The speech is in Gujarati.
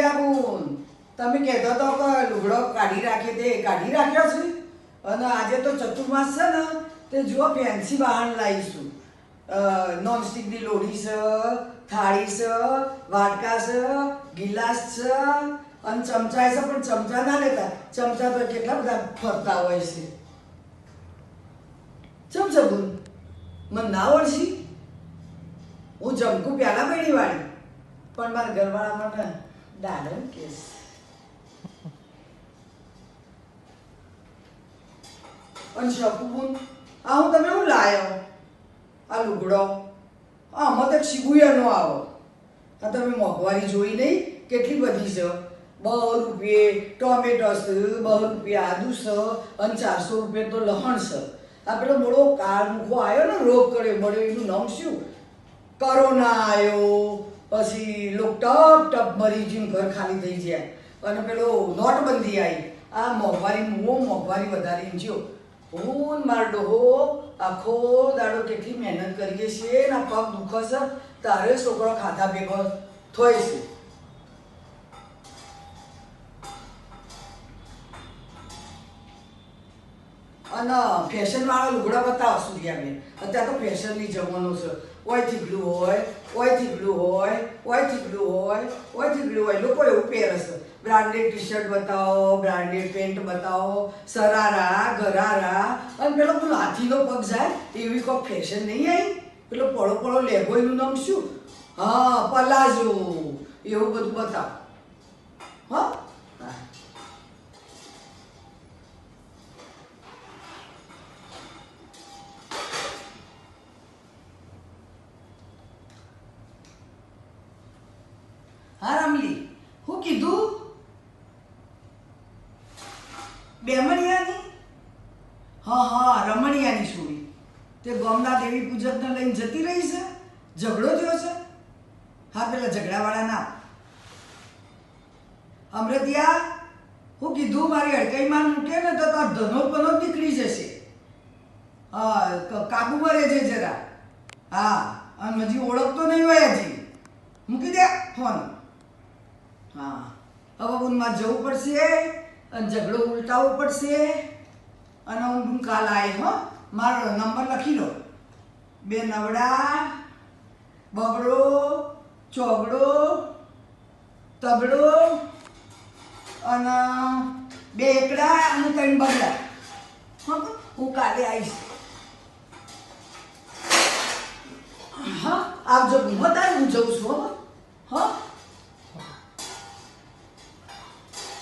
ગુડિયાબુન તમે કહેતો તો કે લુગડો કાઢી રાખ્યો તે કાઢી રાખ્યો છે? અને આજે તો ચતુર્માસ છે ને, તે જુઓ ફેન્સી વાહન લાવીશું. નોનસ્ટિકની લોઢી છે, થાળી છે, વાટકા છે, ગિલાસ છે, અને ચમચા છે, પણ ચમચા ના લેતા. ચમચા તો કેટલા બધા ફરતા હોય છે. ચમ ચબુન મને ના ઓળખી. હું જમકું પહેલાં પડી વાળી પણ મારા ઘરવાળા મને દાડો કેસ અને શકુબુન આ હું તમે હું લાયો આ લુગડો આ આમાં તો શિબુયાનો આવો આ તમે મોંઘવારી જોઈ નહીં કેટલી બધી છે બહુ રૂપિયે ટોમેટો છે બહુ રૂપિયા આદુ છે અને ચારસો રૂપિયા તો લહણ છે આ પેલો મોડો કાળ મૂકો આવ્યો ને રોગ કર્યો મળ્યો એનું નામ શું કરોના આવ્યો પછી ટપ ટપ મરી ગયું ઘર ખાલી થઈ જાય. અને પેલો નોટબંધી આવી આ મોંઘવારી હું મોંઘવારી વધારી ગયો હું માર ડોહો, આખો દાડો કેટલી મહેનત કરીએ છીએ ને પગ દુખે છે તારે છોકરો ખાધા ભેગો થાય છે. અને ફેશન વાળા લુગડા બતાવો સૂર્યાબેન અત્યારે તો ફેશનની જમાનો છે. ઓય બ્લુ હોય ઓય બ્લુ હોય ઓય બ્લુ હોય ઓય બ્લુ હોય. લોકો એવું પહેરે છે. બ્રાન્ડેડ ટી શર્ટ બતાવો બ્રાન્ડેડ પેન્ટ બતાવો, સરારા, ગરારા. અને પેલો પેલો હાથીનો પગ જાય, એવી કોઈ ફેશન નહીં આવી. પેલો પળો પળો લેગો એનું નામ શું? હા, પલાઝો. એવું બધું બતાવો. હા? હા રમલી હું કીધું? બેમણિયાની હા હા, રમણિયાની છોડી તે ગોમના દેવી પૂજકને લઈને જતી રહી છે? ઝઘડો થયો છે? હા, પેલા ઝઘડાવાળા ના. અમૃતિયા હું કીધું, મારી અડકાઈમાં મૂકે ને તો તાર ધનો પનો નીકળી જશે. હા કાબુમાં રહેજે જરા. હા, અને હજી ઓળખતો નહીં હોય હજી. મૂકી દે ફોન. હવે ઊનમાં જવું પડશે, અને ઝઘડો ઉલટાવવો પડશે. અને હું કાલ આવી હો. મારો નંબર લખી લો. બે નવડા, બગડો, ચોગડો, તગડો, અને બે એકડા અને ત્રણ બગડા. હા, હું કાલે આવીશ. હા, આવજો. હું તારે, હું જઉં છું, હો. હા.